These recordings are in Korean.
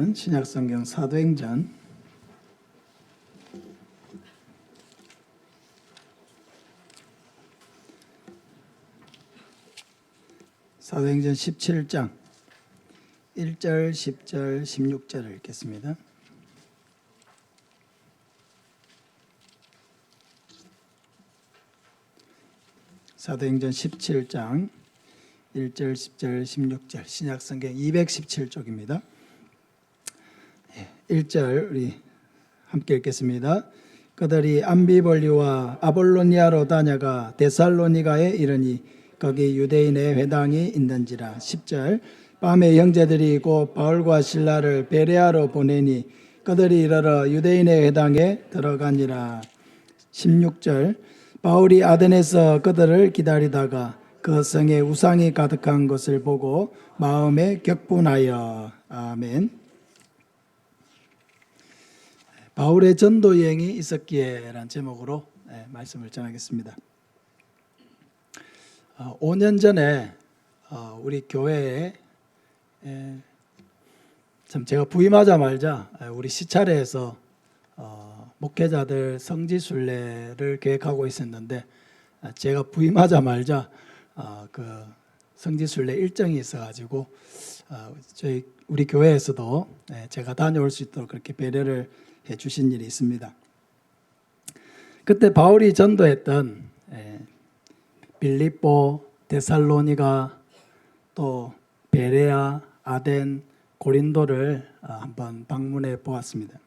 말씀은 신약성경 사도행전 '사도행전 17장 1절, 10절, 16절을 읽겠습니다. 사도행전 17장 1절, 10절, 16절 신약성경 217쪽입니다. 1절 우리 함께 읽겠습니다. 그들이 암비볼리와 아볼로니아로 다녀가 데살로니가에 이르니 거기 유대인의 회당이 있는지라 10절 밤에 형제들이 곧 바울과 신라를 베레아로 보내니 그들이 이르러 유대인의 회당에 들어가니라 16절 바울이 아덴에서 그들을 기다리다가 그 성에 우상이 가득한 것을 보고 마음에 격분하여 아멘. 바울의 전도 여행이 있었기에라는 제목으로 네, 말씀을 전하겠습니다. 어, 5년 전에 어, 우리 교회에 에, 참 제가 부임하자마자 우리 시차례에서 어, 목회자들 성지 순례를 계획하고 있었는데 아, 제가 부임하자마자 어, 그 성지 순례 일정이 있어가지고 어, 저희 우리 교회에서도 네, 제가 다녀올 수 있도록 그렇게 배려를 해 주신 일이 있습니다. 그때 바울이 전도했던 에, 빌립보, 데살로니가 또 베레아, 아덴, 고린도를 어, 한번 방문해 보았습니다.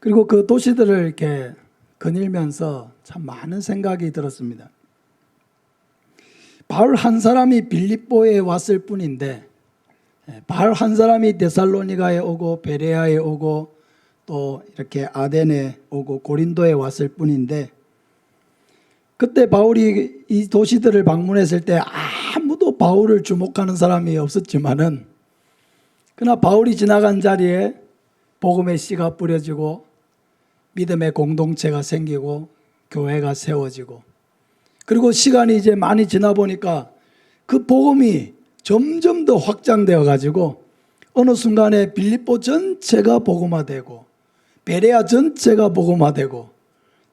그리고 그 도시들을 이렇게 거닐면서 참 많은 생각이 들었습니다. 바울 한 사람이 빌립보에 왔을 뿐인데 예, 바울 한 사람이 데살로니가에 오고 베레아에 오고 또 이렇게 아덴에 오고 고린도에 왔을 뿐인데 그때 바울이 이 도시들을 방문했을 때 아무도 바울을 주목하는 사람이 없었지만은 그러나 바울이 지나간 자리에 복음의 씨가 뿌려지고 믿음의 공동체가 생기고 교회가 세워지고 그리고 시간이 이제 많이 지나 보니까 그 복음이 점점 더 확장되어 가지고 어느 순간에 빌립보 전체가 복음화되고 베레아 전체가 복음화되고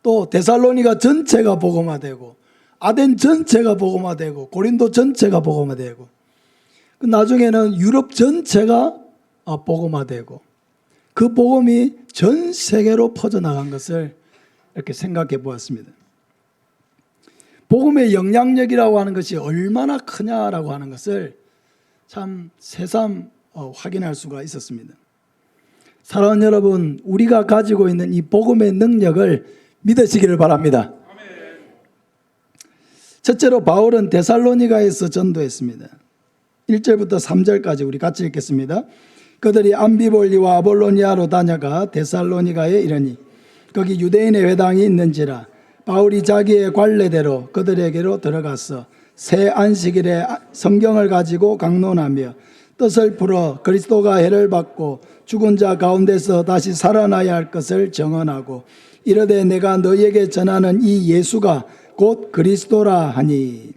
또 데살로니가 전체가 복음화되고 아덴 전체가 복음화되고 고린도 전체가 복음화되고 그 나중에는 유럽 전체가 어, 복음화되고 그 복음이 전 세계로 퍼져나간 것을 이렇게 생각해 보았습니다. 복음의 영향력이라고 하는 것이 얼마나 크냐라고 하는 것을 참 새삼 어, 확인할 수가 있었습니다. 사랑하는 여러분, 우리가 가지고 있는 이 복음의 능력을 믿으시기를 바랍니다. 첫째로 바울은 데살로니가에서 전도했습니다. 1절부터 3절까지 우리 같이 읽겠습니다. 그들이 암비볼리와 아볼로니아로 다녀가 데살로니가에 이르니 거기 유대인의 회당이 있는지라 바울이 자기의 관례대로 그들에게로 들어가서 새 안식일에 성경을 가지고 강론하며 뜻을 풀어 그리스도가 해를 받고 죽은 자 가운데서 다시 살아나야 할 것을 정언하고 이르되 내가 너에게 전하는 이 예수가 곧 그리스도라 하니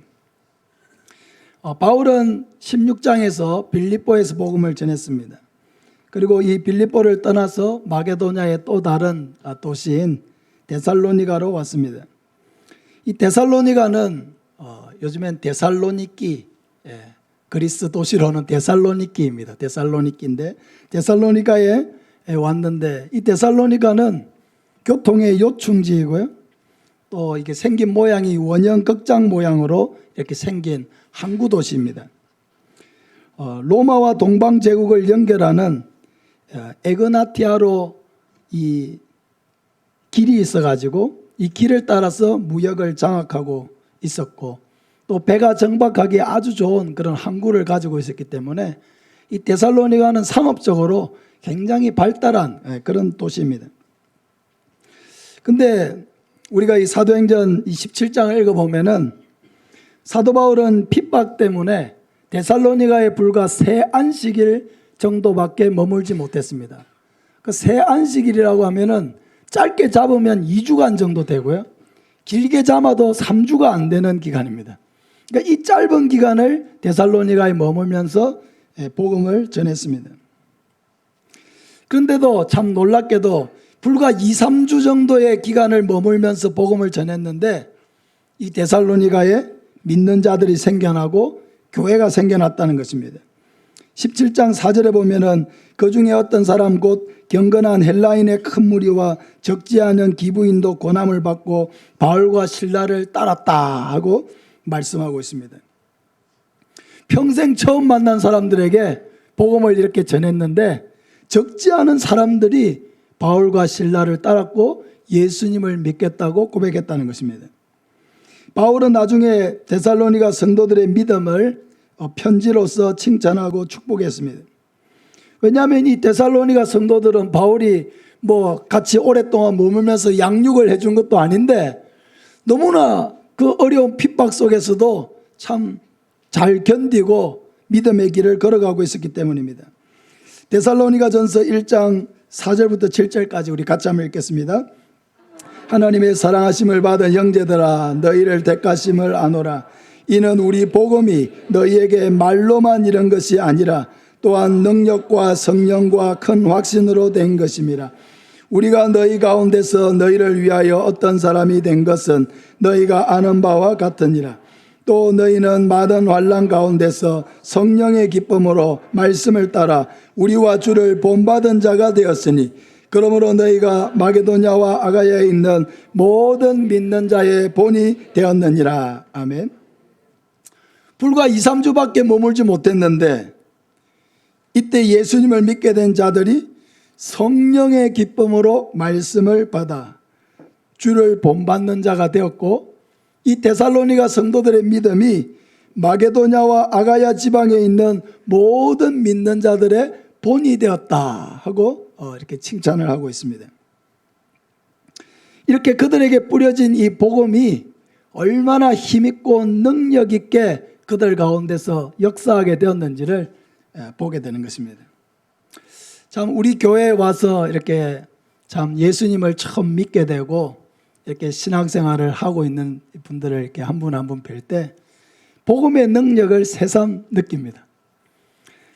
어, 바울은 16장에서 빌립보에서 복음을 전했습니다. 그리고 이 빌립보를 떠나서 마게도냐의 또 다른 아, 도시인 데살로니가로 왔습니다. 이 데살로니가는 어, 요즘엔 데살로니키 예, 그리스 도시로는 데살로니키입니다. 데살로니키인데 데살로니가에 왔는데 이 데살로니가는 교통의 요충지이고요. 또 이게 생긴 모양이 원형 극장 모양으로 이렇게 생긴 항구 도시입니다. 어, 로마와 동방 제국을 연결하는 어, 에그나티아로 이 길이 있어 가지고 이 길을 따라서 무역을 장악하고 있었고 또 배가 정박하기 아주 좋은 그런 항구를 가지고 있었기 때문에 이 데살로니가는 상업적으로 굉장히 발달한 예, 그런 도시입니다. 근데 우리가 이 사도행전 27장을 읽어보면은 사도 바울은 핍박 때문에 데살로니가에 불과 세 안식일 정도밖에 머물지 못했습니다. 그 세 안식일이라고 하면은 짧게 잡으면 2주간 정도 되고요. 길게 잡아도 3주가 안 되는 기간입니다. 그러니까 이 짧은 기간을 데살로니가에 머물면서 예, 복음을 전했습니다. 그런데도 참 놀랍게도 불과 2, 3주 정도의 기간을 머물면서 복음을 전했는데 이 데살로니가에 믿는 자들이 생겨나고 교회가 생겨났다는 것입니다. 17장 4절에 보면은 그 중에 어떤 사람 곧 경건한 헬라인의 큰 무리와 적지 않은 기부인도 고난을 받고 바울과 신라를 따랐다 하고 말씀하고 있습니다. 평생 처음 만난 사람들에게 복음을 이렇게 전했는데 적지 않은 사람들이 바울과 신라를 따랐고 예수님을 믿겠다고 고백했다는 것입니다. 바울은 나중에 데살로니가 성도들의 믿음을 어, 편지로서 칭찬하고 축복했습니다. 왜냐하면 이 데살로니가 성도들은 바울이 뭐 같이 오랫동안 머물면서 양육을 해준 것도 아닌데 너무나 그 어려운 핍박 속에서도 참 잘 견디고 믿음의 길을 걸어가고 있었기 때문입니다. 데살로니가 전서 1장 4절부터 7절까지 우리 같이 한번 읽겠습니다. 하나님의 사랑하심을 받은 형제들아 너희를 택하심을 아노라 이는 우리 복음이 너희에게 말로만 이런 것이 아니라 또한 능력과 성령과 큰 확신으로 된 것임이라 우리가 너희 가운데서 너희를 위하여 어떤 사람이 된 것은 너희가 아는 바와 같으니라 또 너희는 많은 환란 가운데서 성령의 기쁨으로 말씀을 따라 우리와 주를 본받은 자가 되었으니 그러므로 너희가 마게도냐와 아가야에 있는 모든 믿는 자의 본이 되었느니라. 아멘. 불과 2, 3주밖에 머물지 못했는데 이때 예수님을 믿게 된 자들이 성령의 기쁨으로 말씀을 받아 주를 본받는 자가 되었고 이 데살로니가 성도들의 믿음이 마게도냐와 아가야 지방에 있는 모든 믿는 자들의 본이 되었다 하고 어, 이렇게 칭찬을 하고 있습니다. 이렇게 그들에게 뿌려진 이 복음이 얼마나 힘있고 능력 있게 그들 가운데서 역사하게 되었는지를 예, 보게 되는 것입니다. 참 우리 교회에 와서 이렇게 참 예수님을 처음 믿게 되고 이렇게 신앙생활을 하고 있는 분들을 이렇게 한 분 한 분 뵐 때 복음의 능력을 새삼 느낍니다.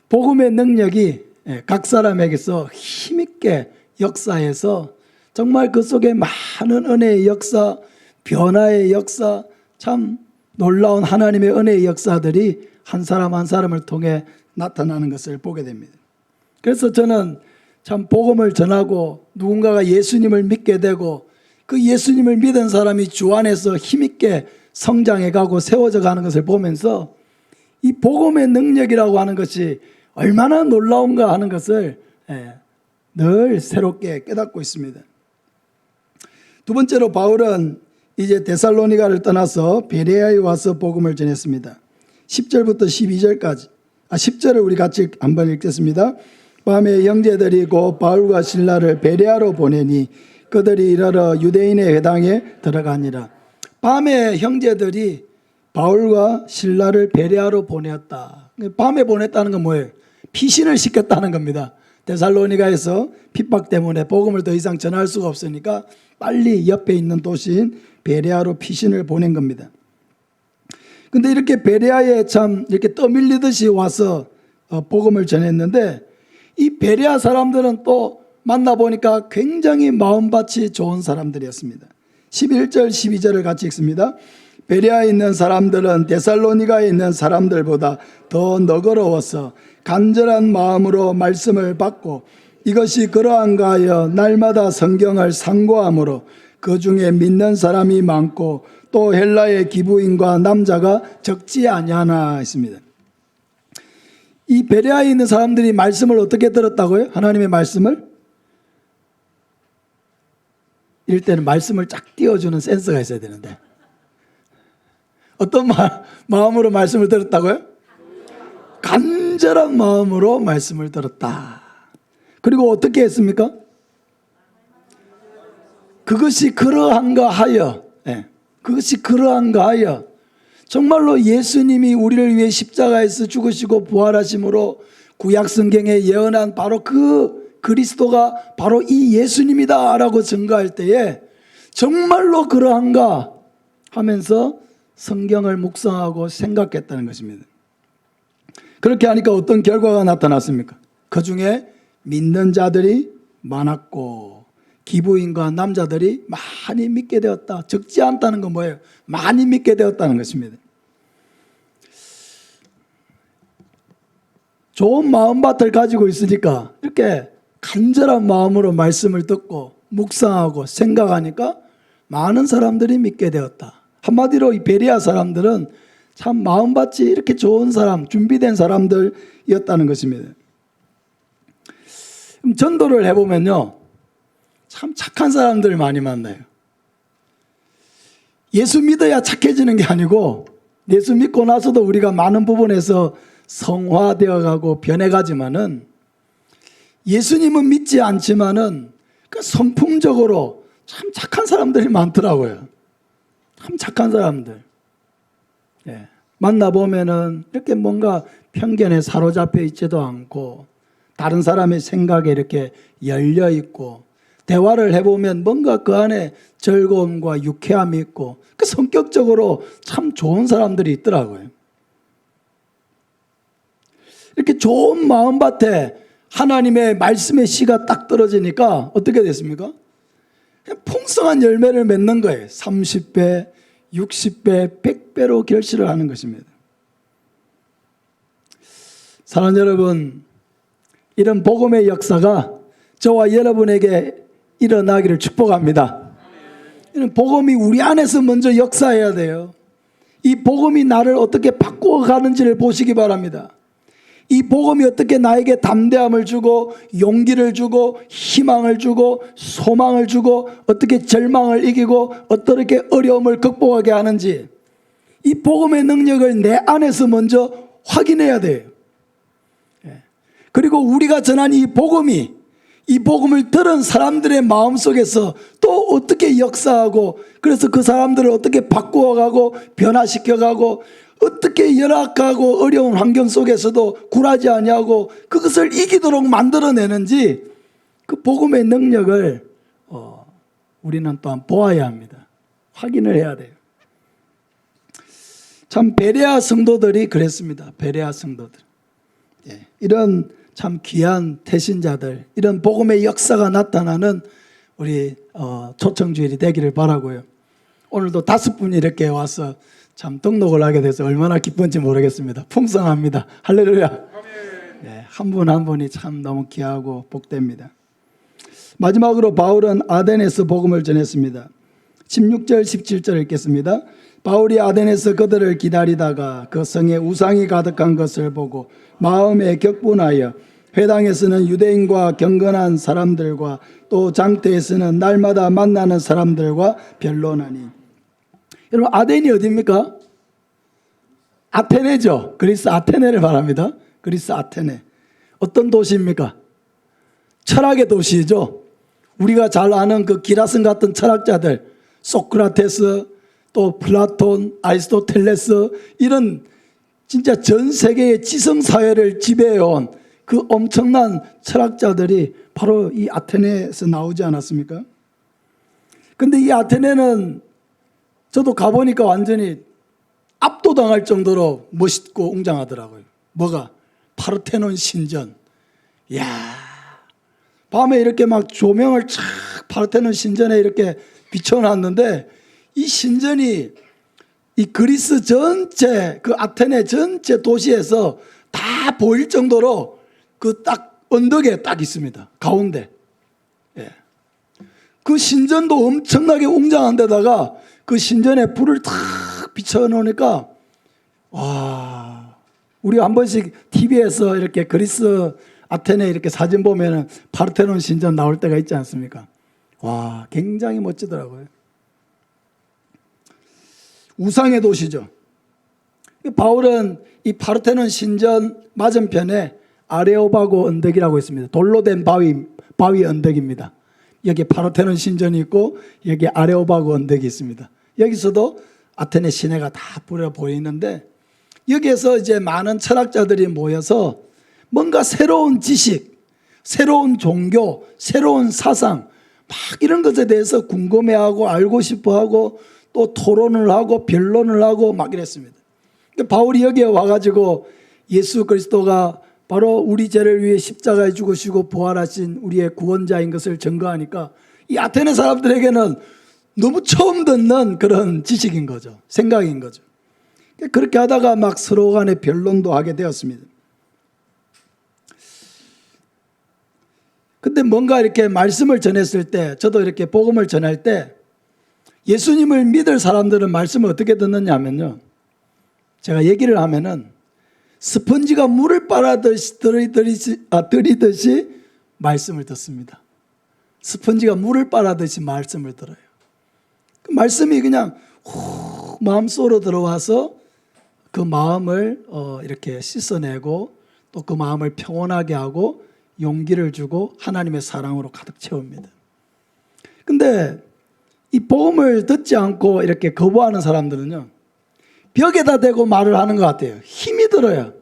복음의 능력이 예, 각 사람에게서 힘있게 역사해서 정말 그 속에 많은 은혜의 역사, 변화의 역사, 참 놀라운 하나님의 은혜의 역사들이 한 사람 한 사람을 통해 나타나는 것을 보게 됩니다. 그래서 저는 참 복음을 전하고 누군가가 예수님을 믿게 되고 그 예수님을 믿은 사람이 주 안에서 힘있게 성장해 가고 세워져 가는 것을 보면서 이 복음의 능력이라고 하는 것이 얼마나 놀라운가 하는 것을 예, 늘 새롭게 깨닫고 있습니다. 두 번째로 바울은 이제 데살로니가를 떠나서 베레아에 와서 복음을 전했습니다. 10절부터 12절까지 아 10절을 우리 같이 한번 읽겠습니다. 밤에 형제들이 고 바울과 신라를 베레아로 보내니 그들이 이르러 유대인의 회당에 들어가니라. 밤에 형제들이 바울과 신라를 베레아로 보냈다. 밤에 보냈다는 건 뭐예요? 피신을 시켰다는 겁니다. 데살로니가에서 핍박 때문에 복음을 더 이상 전할 수가 없으니까 빨리 옆에 있는 도시인 베레아로 피신을 보낸 겁니다. 근데 이렇게 베레아에 참 이렇게 떠밀리듯이 와서 어, 복음을 전했는데 이 베레아 사람들은 또 만나보니까 굉장히 마음밭이 좋은 사람들이었습니다. 11절, 12절을 같이 읽습니다. 베레아에 있는 사람들은 데살로니가에 있는 사람들보다 더 너그러워서 간절한 마음으로 말씀을 받고 이것이 그러한가 하여 날마다 성경을 상고함으로 그 중에 믿는 사람이 많고 또 헬라의 기부인과 남자가 적지 아니하나 했습니다. 이 베레아에 있는 사람들이 말씀을 어떻게 들었다고요? 하나님의 말씀을 이럴 때는 말씀을 쫙 띄워주는 센서가 있어야 되는데 어떤 마, 마음으로 말씀을 들었다고요? 간절한 마음으로 말씀을 들었다. 그리고 어떻게 했습니까? 그것이 그러한가 하여, 예, 그것이 그러한가 하여, 정말로 예수님이 우리를 위해 십자가에서 죽으시고 부활하심으로 구약 성경에 예언한 바로 그 그리스도가 바로 이 예수님이다라고 증거할 때에 정말로 그러한가 하면서 성경을 묵상하고 생각했다는 것입니다. 그렇게 하니까 어떤 결과가 나타났습니까? 그 중에 믿는 자들이 많았고 기부인과 남자들이 많이 믿게 되었다. 적지 않다는 건 뭐예요? 많이 믿게 되었다는 것입니다. 좋은 마음밭을 가지고 있으니까 이렇게 간절한 마음으로 말씀을 듣고 묵상하고 생각하니까 많은 사람들이 믿게 되었다. 한마디로 이 베리아 사람들은 참 마음밭이 이렇게 좋은 사람, 준비된 사람들이었다는 것입니다. 전도를 해보면요. 참 착한 사람들 많이 만나요. 예수 믿어야 착해지는 게 아니고 예수 믿고 나서도 우리가 많은 부분에서 성화되어 가고 변해가지만은 예수님은 믿지 않지만은 그 성품적으로 참 착한 사람들이 많더라고요. 참 착한 사람들. 예. 만나보면은 이렇게 뭔가 편견에 사로잡혀 있지도 않고 다른 사람의 생각에 이렇게 열려 있고 대화를 해보면 뭔가 그 안에 즐거움과 유쾌함이 있고 그 성격적으로 참 좋은 사람들이 있더라고요. 이렇게 좋은 마음밭에 하나님의 말씀의 씨가 딱 떨어지니까 어떻게 됐습니까? 풍성한 열매를 맺는 거예요. 30배, 60배, 100배로 결실을 하는 것입니다. 사랑하는 여러분, 이런 복음의 역사가 저와 여러분에게 일어나기를 축복합니다. 이런 복음이 우리 안에서 먼저 역사해야 돼요. 이 복음이 나를 어떻게 바꾸어 가는지를 보시기 바랍니다. 이 복음이 어떻게 나에게 담대함을 주고 용기를 주고 희망을 주고 소망을 주고 어떻게 절망을 이기고 어떻게 어려움을 극복하게 하는지 이 복음의 능력을 내 안에서 먼저 확인해야 돼요. 예. 그리고 우리가 전한 이 복음이 이 복음을 들은 사람들의 마음 속에서 또 어떻게 역사하고 그래서 그 사람들을 어떻게 바꾸어가고 변화시켜가고 어떻게 열악하고 어려운 환경 속에서도 굴하지 아니하고 그것을 이기도록 만들어내는지 그 복음의 능력을 어, 우리는 또한 보아야 합니다. 확인을 해야 돼요. 참 베레아 성도들이 그랬습니다. 베레아 성도들. 예, 이런 참 귀한 태신자들, 이런 복음의 역사가 나타나는 우리 어, 초청주일이 되기를 바라고요. 오늘도 다섯 분이 이렇게 와서 참 등록을 하게 돼서 얼마나 기쁜지 모르겠습니다. 풍성합니다. 할렐루야. 네, 한분한 분이 참 너무 귀하고 복됩니다. 마지막으로 바울은 아덴에서 복음을 전했습니다. 16절 17절 읽겠습니다. 바울이 아덴에서 그들을 기다리다가 그 성에 우상이 가득한 것을 보고 마음에 격분하여 회당에서는 유대인과 경건한 사람들과 또 장터에서는 날마다 만나는 사람들과 변론하니 여러분 아덴이 어디입니까? 아테네죠. 그리스 아테네를 말합니다. 그리스 아테네. 어떤 도시입니까? 철학의 도시죠. 우리가 잘 아는 그 기라슨 같은 철학자들, 소크라테스, 또 플라톤, 아리스토텔레스 이런 진짜 전 세계의 지성 사회를 지배해온 그 엄청난 철학자들이 바로 이 아테네에서 나오지 않았습니까? 근데 이 아테네는 저도 가보니까 완전히 압도당할 정도로 멋있고 웅장하더라고요. 뭐가? 파르테논 신전. 이야. 밤에 이렇게 막 조명을 착 파르테논 신전에 이렇게 비춰놨는데 이 신전이 이 그리스 전체 그 아테네 전체 도시에서 다 보일 정도로 그 딱 언덕에 딱 있습니다. 가운데. 예. 그 신전도 엄청나게 웅장한 데다가 그 신전에 불을 탁 비춰 놓으니까 와 우리 한 번씩 TV에서 이렇게 그리스 아테네 이렇게 사진 보면은 파르테논 신전 나올 때가 있지 않습니까? 와 굉장히 멋지더라고요. 우상의 도시죠. 바울은 이 파르테논 신전 맞은편에 아레오바고 언덕이라고 있습니다. 돌로 된 바위 바위 언덕입니다. 여기 파르테논 신전이 있고 여기 아레오바고 언덕이 있습니다. 여기서도 아테네 시내가 다 뿌려 보이는데 여기에서 이제 많은 철학자들이 모여서 뭔가 새로운 지식, 새로운 종교, 새로운 사상 막 이런 것에 대해서 궁금해하고 알고 싶어하고 또 토론을 하고 변론을 하고 막 이랬습니다. 바울이 여기에 와가지고 예수 그리스도가 바로 우리 죄를 위해 십자가에 죽으시고 부활하신 우리의 구원자인 것을 증거하니까 이 아테네 사람들에게는 너무 처음 듣는 그런 지식인 거죠. 생각인 거죠. 그렇게 하다가 막 서로 간에 변론도 하게 되었습니다. 근데 뭔가 이렇게 말씀을 전했을 때, 저도 이렇게 복음을 전할 때, 예수님을 믿을 사람들은 말씀을 어떻게 듣느냐 하면요. 제가 얘기를 하면은, 스펀지가 물을 빨아들이듯이, 들이듯이, 아, 들이듯이 말씀을 듣습니다. 스펀지가 물을 빨아듯이 말씀을 들어요. 그 말씀이 그냥 후 마음속으로 들어와서 그 마음을 어, 이렇게 씻어내고 또 그 마음을 평온하게 하고 용기를 주고 하나님의 사랑으로 가득 채웁니다. 근데 이 복음을 듣지 않고 이렇게 거부하는 사람들은요. 벽에다 대고 말을 하는 것 같아요. 힘이 들어요.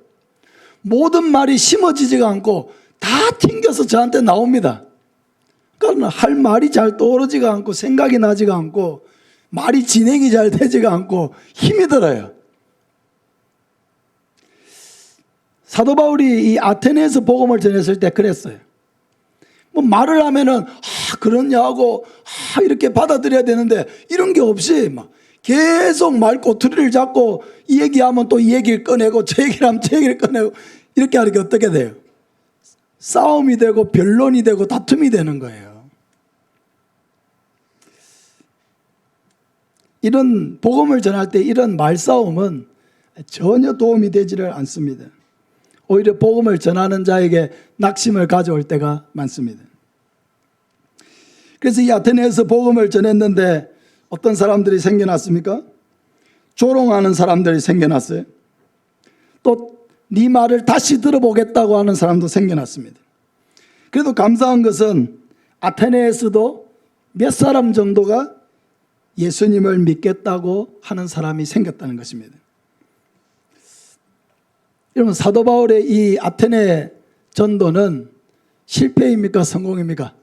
모든 말이 심어지지가 않고 다 튕겨서 저한테 나옵니다. 그러니까 할 말이 잘 떠오르지가 않고 생각이 나지가 않고 말이 진행이 잘 되지가 않고 힘이 들어요. 사도 바울이 이 아테네에서 복음을 전했을 때 그랬어요. 뭐 말을 하면은 아 그러냐 하고 아 이렇게 받아들여야 되는데 이런 게 없이 막 계속 말꼬투리를 잡고 이 얘기하면 또 이 얘기를 꺼내고 저 얘기를 하면 저 얘기를 꺼내고 이렇게 하니까 어떻게 돼요? 싸움이 되고 변론이 되고 다툼이 되는 거예요. 이런 복음을 전할 때 이런 말싸움은 전혀 도움이 되지를 않습니다. 오히려 복음을 전하는 자에게 낙심을 가져올 때가 많습니다. 그래서 이 아테네에서 복음을 전했는데 어떤 사람들이 생겨났습니까? 조롱하는 사람들이 생겨났어요. 또 네 말을 다시 들어보겠다고 하는 사람도 생겨났습니다. 그래도 감사한 것은 아테네에서도 몇 사람 정도가 예수님을 믿겠다고 하는 사람이 생겼다는 것입니다. 여러분 사도 바울의 이 아테네 전도는 실패입니까 성공입니까?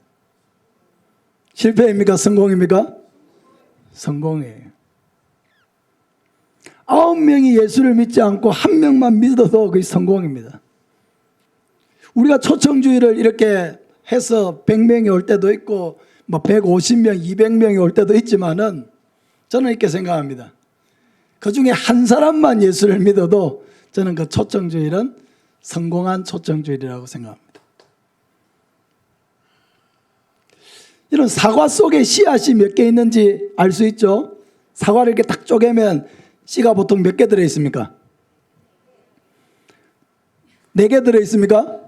실패입니까 성공입니까? 성공이에요. 아홉 명이 예수를 믿지 않고 한 명만 믿어도 그게 성공입니다. 우리가 초청주의를 이렇게 해서 100명이 올 때도 있고 뭐 150명, 200명이 올 때도 있지만은 저는 이렇게 생각합니다. 그 중에 한 사람만 예수를 믿어도 저는 그 초청주의는 성공한 초청주의라고 생각합니다. 이런 사과 속에 씨앗이 몇 개 있는지 알 수 있죠? 사과를 이렇게 딱 쪼개면 씨가 보통 몇 개 들어 있습니까? 네 개 들어 있습니까?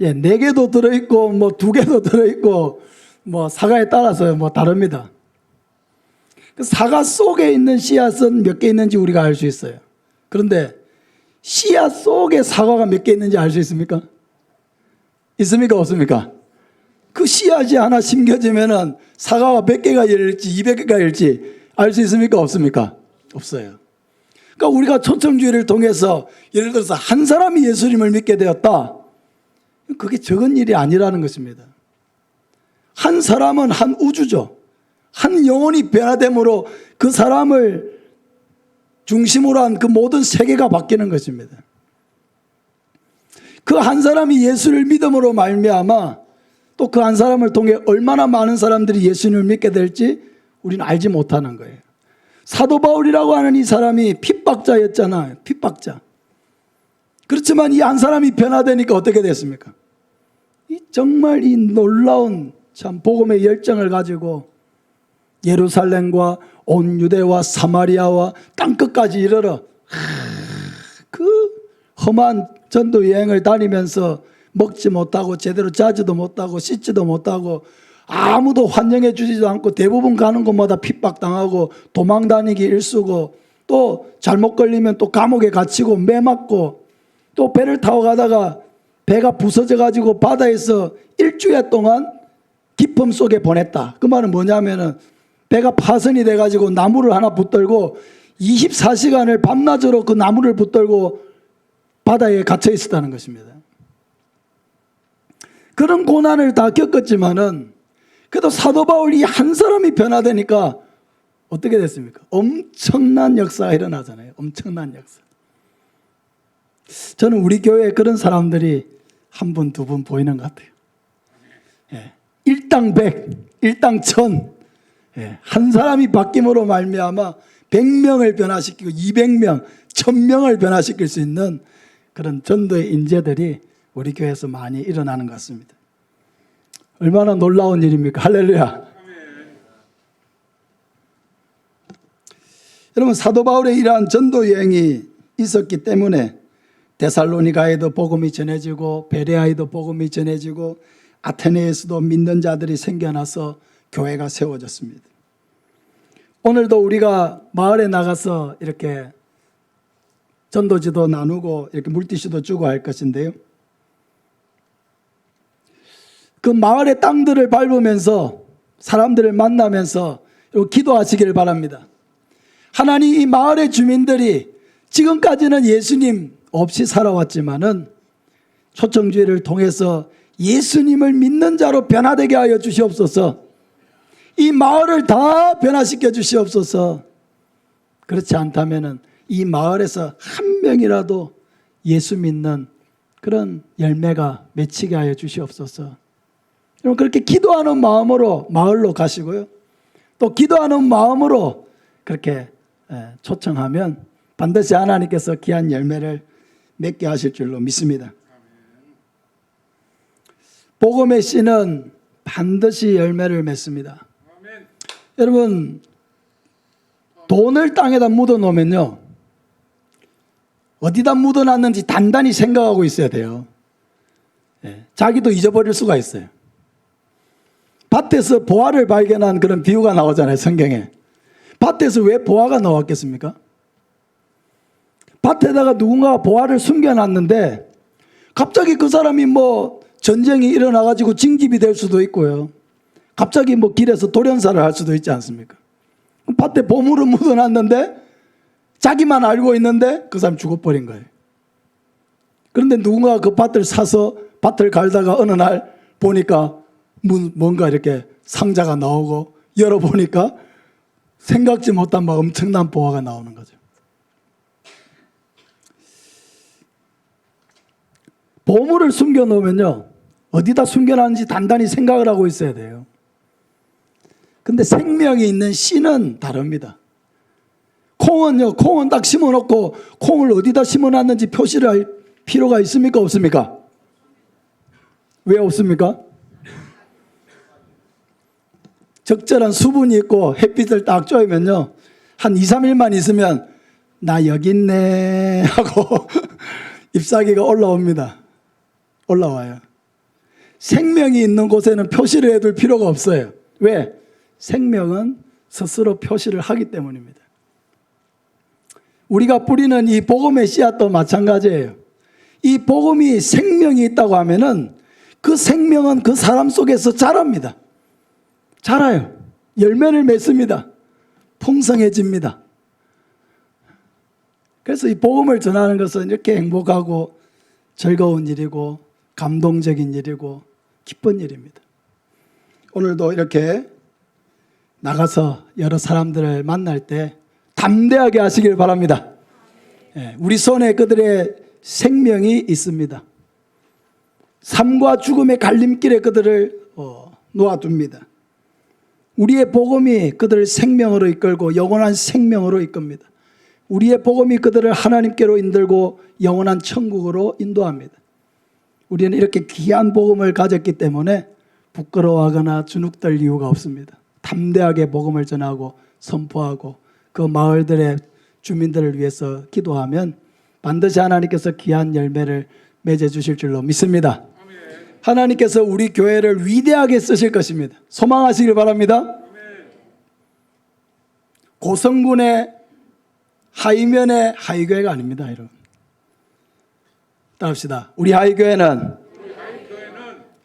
예, 네 개도 들어 있고 뭐 두 개도 들어 있고 뭐 사과에 따라서 뭐 다릅니다. 그 사과 속에 있는 씨앗은 몇 개 있는지 우리가 알 수 있어요. 그런데 씨앗 속에 사과가 몇 개 있는지 알 수 있습니까? 있습니까? 없습니까? 그 씨앗이 하나 심겨지면은 사과가 100개가 열릴지 200개가 열릴지 알 수 있습니까? 없습니까? 없어요. 그러니까 우리가 초청주의를 통해서 예를 들어서 한 사람이 예수님을 믿게 되었다. 그게 적은 일이 아니라는 것입니다. 한 사람은 한 우주죠. 한 영혼이 변화됨으로 그 사람을 중심으로 한 그 모든 세계가 바뀌는 것입니다. 그 한 사람이 예수를 믿음으로 말미암아 또 그 한 사람을 통해 얼마나 많은 사람들이 예수님을 믿게 될지 우리는 알지 못하는 거예요. 사도 바울이라고 하는 이 사람이 핍박자였잖아요. 핍박자. 그렇지만 이 한 사람이 변화되니까 어떻게 됐습니까? 이 정말 이 놀라운 참 복음의 열정을 가지고 예루살렘과 온 유대와 사마리아와 땅 끝까지 이르러 그 험한 전도 여행을 다니면서 먹지 못하고 제대로 자지도 못하고 씻지도 못하고 아무도 환영해 주지도 않고 대부분 가는 곳마다 핍박당하고 도망 다니기 일쑤고 또 잘못 걸리면 또 감옥에 갇히고 매 맞고 또 배를 타고 가다가 배가 부서져 가지고 바다에서 일주일 동안 깊음 속에 보냈다. 그 말은 뭐냐면은 배가 파선이 돼 가지고 나무를 하나 붙들고 24시간을 밤낮으로 그 나무를 붙들고 바다에 갇혀 있었다는 것입니다. 그런 고난을 다 겪었지만은 그래도 사도 바울이 한 사람이 변화되니까 어떻게 됐습니까? 엄청난 역사가 일어나잖아요. 엄청난 역사. 저는 우리 교회에 그런 사람들이 한 분, 두 분 보이는 것 같아요. 예. 일당 백, 일당 천. 예. 한 사람이 바뀜으로 말미암아 100명을 변화시키고 200명, 1000명을 변화시킬 수 있는 그런 전도의 인재들이 우리 교회에서 많이 일어나는 것 같습니다. 얼마나 놀라운 일입니까? 할렐루야. 여러분 사도 바울의 이러한 전도 여행이 있었기 때문에 데살로니가에도 복음이 전해지고 베레아에도 복음이 전해지고 아테네에서도 믿는 자들이 생겨나서 교회가 세워졌습니다. 오늘도 우리가 마을에 나가서 이렇게 전도지도 나누고 이렇게 물티슈도 주고 할 것인데요. 그 마을의 땅들을 밟으면서 사람들을 만나면서 기도하시기를 바랍니다. 하나님 이 마을의 주민들이 지금까지는 예수님 없이 살아왔지만은 초청주의를 통해서 예수님을 믿는 자로 변화되게 하여 주시옵소서. 이 마을을 다 변화시켜 주시옵소서. 그렇지 않다면은 이 마을에서 한 명이라도 예수 믿는 그런 열매가 맺히게 하여 주시옵소서. 여러분 그렇게 기도하는 마음으로 마을로 가시고요. 또 기도하는 마음으로 그렇게 예, 초청하면 반드시 하나님께서 귀한 열매를 맺게 하실 줄로 믿습니다. 복음의 씨는 반드시 열매를 맺습니다. 여러분 돈을 땅에다 묻어 놓으면요 어디다 묻어 놨는지 단단히 생각하고 있어야 돼요. 예, 자기도 잊어버릴 수가 있어요. 밭에서 보화를 발견한 그런 비유가 나오잖아요, 성경에. 밭에서 왜 보화가 나왔겠습니까? 밭에다가 누군가가 보화를 숨겨놨는데 갑자기 그 사람이 뭐 전쟁이 일어나가지고 징집이 될 수도 있고요. 갑자기 뭐 길에서 돌연사를 할 수도 있지 않습니까? 밭에 보물을 묻어놨는데 자기만 알고 있는데 그 사람 죽어버린 거예요. 그런데 누군가 그 밭을 사서 밭을 갈다가 어느 날 보니까 문- 뭔가 이렇게 상자가 나오고 열어보니까 생각지 못한 막 엄청난 보화가 나오는 거죠. 보물을 숨겨 놓으면요. 어디다 숨겨놨는지 단단히 생각을 하고 있어야 돼요. 근데 생명이 있는 씨는 다릅니다. 콩은요, 콩은 딱 심어 놓고 콩을 어디다 심어 놨는지 표시를 할 필요가 있습니까? 없습니까? 왜 없습니까? 적절한 수분이 있고 햇빛을 딱 쬐면요. 한 2, 3일만 있으면 나 여기 있네 하고 잎사귀가 올라옵니다. 올라와요. 생명이 있는 곳에는 표시를 해둘 필요가 없어요. 왜? 생명은 스스로 표시를 하기 때문입니다. 우리가 뿌리는 이 복음의 씨앗도 마찬가지예요. 이 복음이 생명이 있다고 하면은 그 생명은 그 사람 속에서 자랍니다. 자라요. 열매를 맺습니다. 풍성해집니다. 그래서 이 복음을 전하는 것은 이렇게 행복하고 즐거운 일이고 감동적인 일이고 기쁜 일입니다. 오늘도 이렇게 나가서 여러 사람들을 만날 때 담대하게 하시길 바랍니다. 예, 우리 손에 그들의 생명이 있습니다. 삶과 죽음의 갈림길에 그들을 어, 놓아둡니다. 우리의 복음이 그들을 생명으로 이끌고 영원한 생명으로 이끕니다. 우리의 복음이 그들을 하나님께로 인들고 영원한 천국으로 인도합니다. 우리는 이렇게 귀한 복음을 가졌기 때문에 부끄러워하거나 주눅들 이유가 없습니다. 담대하게 복음을 전하고 선포하고 그 마을들의 주민들을 위해서 기도하면 반드시 하나님께서 귀한 열매를 맺어 주실 줄로 믿습니다. 하나님께서 우리 교회를 위대하게 쓰실 것입니다. 소망하시길 바랍니다. 고성군의 하이면의 하이교회가 아닙니다, 여러분. 따라합시다. 우리 하이교회는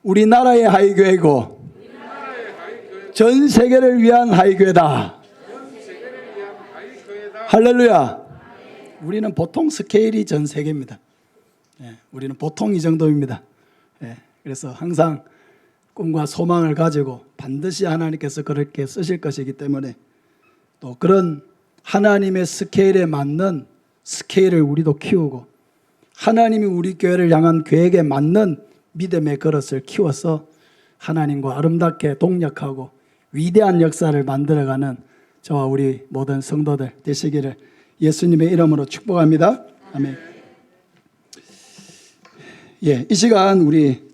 우리나라의 하이교회고 전 세계를 위한 하이교회다. 할렐루야. 우리는 보통 스케일이 전 세계입니다. 예, 우리는 보통 이 정도입니다. 예, 그래서 항상 꿈과 소망을 가지고 반드시 하나님께서 그렇게 쓰실 것이기 때문에 또 그런 하나님의 스케일에 맞는 스케일을 우리도 키우고 하나님이 우리 교회를 향한 계획에 맞는 믿음의 그릇을 키워서 하나님과 아름답게 동력하고 위대한 역사를 만들어가는 저와 우리 모든 성도들 되시기를 예수님의 이름으로 축복합니다. 아멘. 예, 이 시간 우리